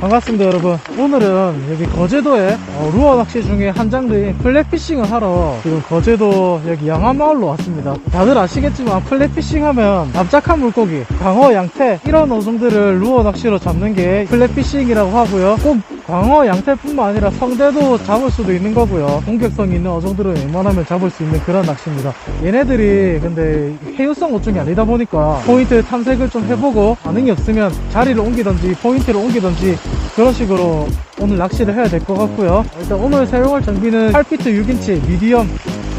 반갑습니다 여러분. 오늘은 여기 거제도에 어, 루어 낚시 중에 한 장르인 플랫피싱을 하러 지금 거제도 여기 양화마을로 왔습니다. 다들 아시겠지만 플랫피싱 하면 납작한 물고기 광어 양태 이런 어종들을 루어 낚시로 잡는 게 플랫피싱이라고 하고요. 꼭 광어 양태뿐만 아니라 성대도 잡을 수도 있는 거고요. 공격성 있는 어종들은 웬만하면 잡을 수 있는 그런 낚시입니다. 얘네들이 근데 해유성 어종이 아니다 보니까 포인트 탐색을 좀 해보고 반응이 없으면 자리를 옮기던지 포인트를 옮기던지 그런 식으로 오늘 낚시를 해야 될 것 같고요. 일단 오늘 사용할 장비는 8피트 6인치 미디엄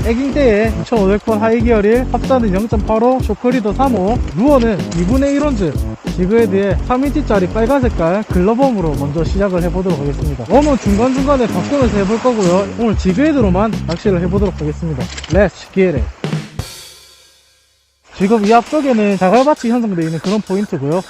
애깅대에 2500번 하이기어릴 합산은 0.85 쇼크리더 3호 루어는 2분의 1온즈 지그헤드에 3인치짜리 빨간 색깔 글러범으로 먼저 시작을 해보도록 하겠습니다. 웜은 중간중간에 바꾸면서 해볼 거고요. 오늘 지그헤드로만 낚시를 해보도록 하겠습니다. Let's get 지금 이 앞쪽에는 자갈밭이 형성되어 있는 그런 포인트고요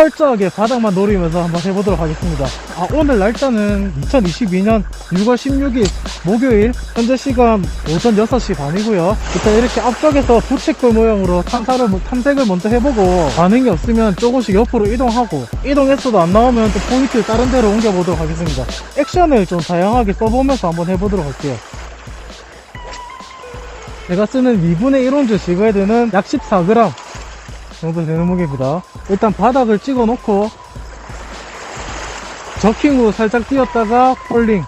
철저하게 바닥만 노리면서 한번 해보도록 하겠습니다. 아, 오늘 날짜는 2022년 6월 16일 목요일 현재 시간 오전 6시 반이고요. 일단 이렇게 앞쪽에서 부채꼴 모양으로 탐사를, 탐색을 먼저 해보고 반응이 없으면 조금씩 옆으로 이동하고 이동했어도 안 나오면 또 포인트를 다른 데로 옮겨보도록 하겠습니다. 액션을 좀 다양하게 써보면서 한번 해보도록 할게요. 제가 쓰는 2분의 1온즈 지그헤드는 약 14g 정도 되는 무게입니다. 일단 바닥을 찍어 놓고 저킹으로 살짝 띄었다가 폴링.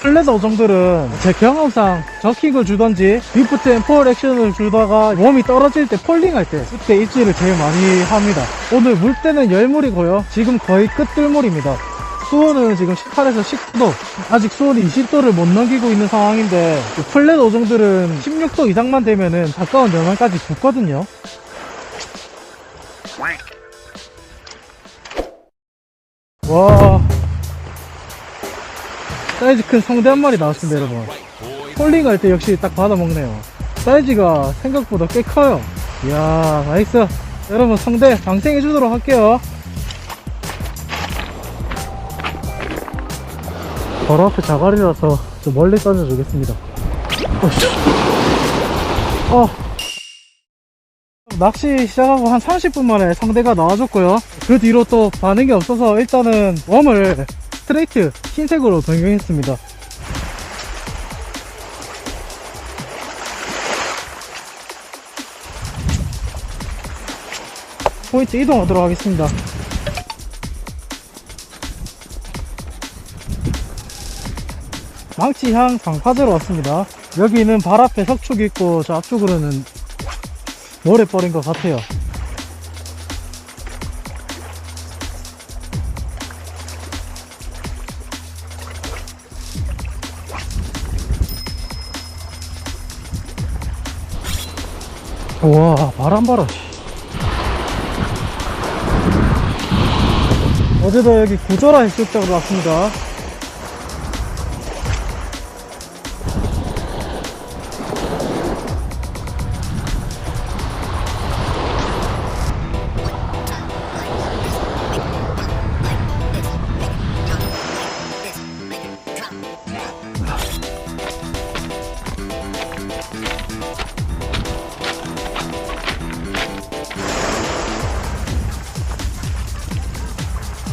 플랫 어종들은 제 경험상 저킹을 주던지 리프트 앤폴 액션을 주다가 웜이 떨어질 때 폴링 할 때 그때 입질을 제일 많이 합니다. 오늘 물때는 열물이고요. 지금 거의 끝들물입니다. 수온은 지금 18에서 19도. 아직 수온이 20도를 못 넘기고 있는 상황인데 그 플랫 어종들은 16도 이상만 되면은 가까운 열만까지 붙거든요 와. 사이즈 큰 성대 한 마리 나왔습니다 여러분. 폴링 할 때 역시 딱 받아먹네요. 사이즈가 생각보다 꽤 커요. 이야 나이스. 여러분 성대 방생해 주도록 할게요. 바로 앞에 자갈이라서 좀 멀리 던져주겠습니다. 어 낚시 시작하고 한 30분 만에 성대가 나와줬고요. 그 뒤로 또 반응이 없어서 일단은 웜을 스트레이트 흰색으로 변경했습니다. 포인트 이동하도록 하겠습니다. 망치향 방파제로 왔습니다. 여기는 발 앞에 석축이 있고 저 앞쪽으로는 모래 버린 것 같아요. 와 바람 봐라 씨. 어제도 여기 구조라 해수욕장으로 왔습니다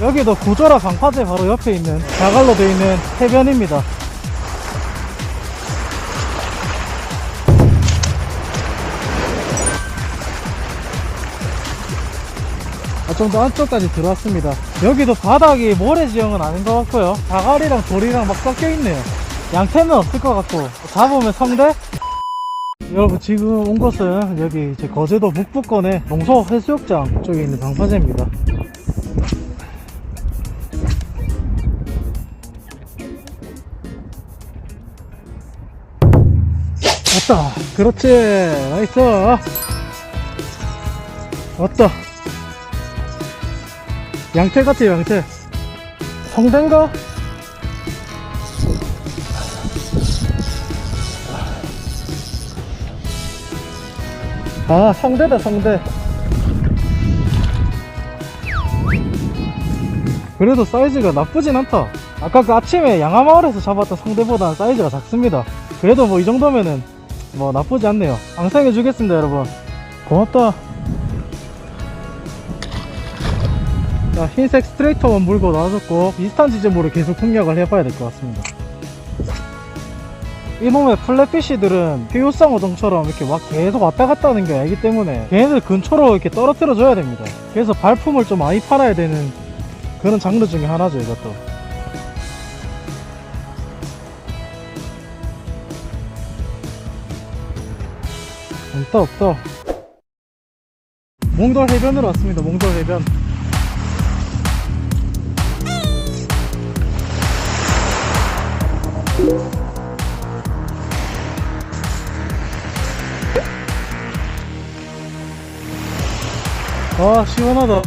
여기도 구조라 방파제 바로 옆에 있는 자갈로 되어 있는 해변입니다. 아, 좀 더 안쪽까지 들어왔습니다. 여기도 바닥이 모래 지형은 아닌 것 같고요. 자갈이랑 돌이랑 막 섞여 있네요. 양태는 없을 것 같고 잡으면 성대? 여러분 지금 온 곳은 여기 제 거제도 북부권의 동서 해수욕장 쪽에 있는 방파제입니다. 왔다 그렇지. 나이스. 왔다 양태 같아 양태. 성대인가? 아 성대다 성대. 그래도 사이즈가 나쁘진 않다. 아까 그 아침에 양화마을에서 잡았던 성대보다는 사이즈가 작습니다. 그래도 뭐 이 정도면은 뭐 나쁘지 않네요. 방생해 주겠습니다 여러분. 고맙다. 자, 흰색 스트레이터만 물고 놔줬고 비슷한 지점으로 계속 공략을 해봐야 될 것 같습니다. 이 몸의 플랫피쉬들은 피우성 어종처럼 이렇게 막 계속 왔다 갔다 하는 게 아니기 때문에 걔네들 근처로 이렇게 떨어뜨려 줘야 됩니다. 그래서 발품을 좀 많이 팔아야 되는 그런 장르 중에 하나죠 이것도 없다 없다. 몽돌 해변으로 왔습니다 몽돌 해변. 아 시원하다.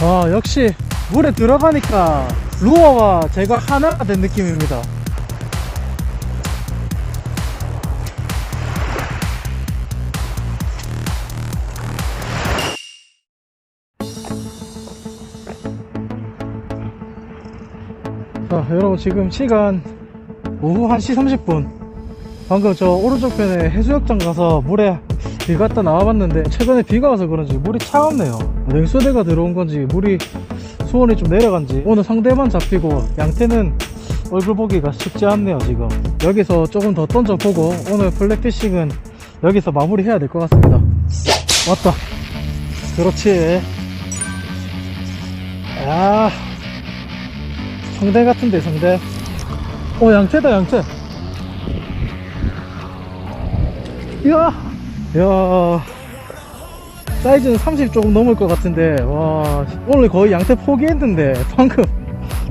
아 역시 물에 들어가니까 루어와 제가 하나가 된 느낌입니다 자 여러분 지금 시간 오후 1시 30분. 방금 저 오른쪽 편에 해수욕장 가서 물에 비 갔다 나와봤는데 최근에 비가 와서 그런지 물이 차갑네요. 냉수대가 들어온 건지 물이 수온이 좀 내려간지. 오늘 상대만 잡히고 양태는 얼굴 보기가 쉽지 않네요 지금. 여기서 조금 더 던져보고 오늘 플랫피싱은 여기서 마무리 해야 될 것 같습니다. 왔다. 그렇지. 아 성대 같은데 성대. 어 양태다 양태 이야 야. 사이즈는 30 조금 넘을 것 같은데 와 오늘 거의 양태 포기했는데 방금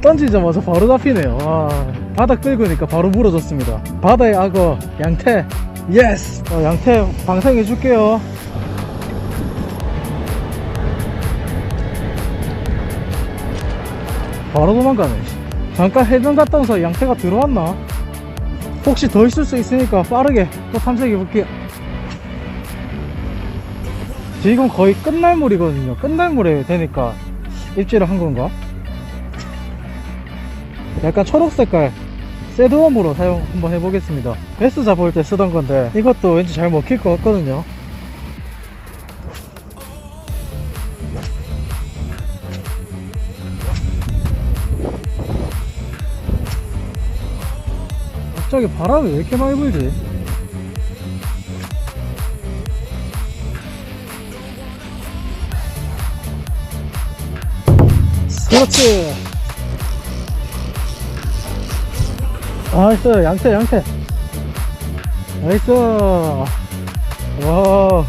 던지자마자 바로 잡히네요. 와 바닥 긁으니까 바로 물어졌습니다. 바다의 악어 양태 예스 어, 양태 방생해 줄게요. 바로 도망가네 잠깐 해변 갔다 온서 양태가 들어왔나 혹시 더 있을 수 있으니까 빠르게 또 탐색해 볼게요 지금 거의 끝날 물이거든요. 끝날 물에 되니까 입질을 한 건가? 약간 초록 색깔 새드웜으로 사용 한번 해보겠습니다. 베스 잡을 때 쓰던 건데 이것도 왠지 잘 먹힐 것 같거든요. 갑자기 바람이 왜 이렇게 많이 불지? 그렇지. 나이스, 양태, 양태. 나이스. 와.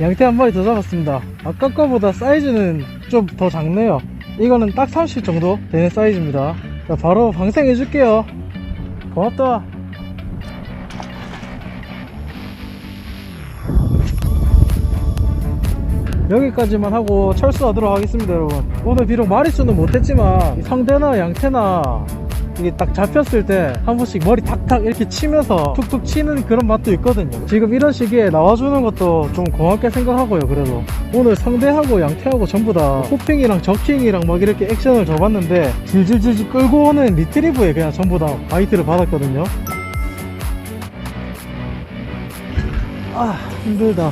양태 한 마리 더 잡았습니다. 아까 거보다 사이즈는 좀 더 작네요. 이거는 딱 30 정도 되는 사이즈입니다. 자, 바로 방생해 줄게요. 고맙다. 여기까지만 하고 철수하도록 하겠습니다 여러분 오늘 비록 마리수는 못했지만 성대나 양태나 이게 딱 잡혔을 때 한 번씩 머리 탁탁 이렇게 치면서 툭툭 치는 그런 맛도 있거든요. 지금 이런 시기에 나와주는 것도 좀 고맙게 생각하고요 그래도. 오늘 성대하고 양태하고 전부 다 호핑이랑 저킹이랑 막 이렇게 액션을 줘봤는데 질질질질 끌고 오는 리트리브에 그냥 전부 다 바이트를 받았거든요. 아 힘들다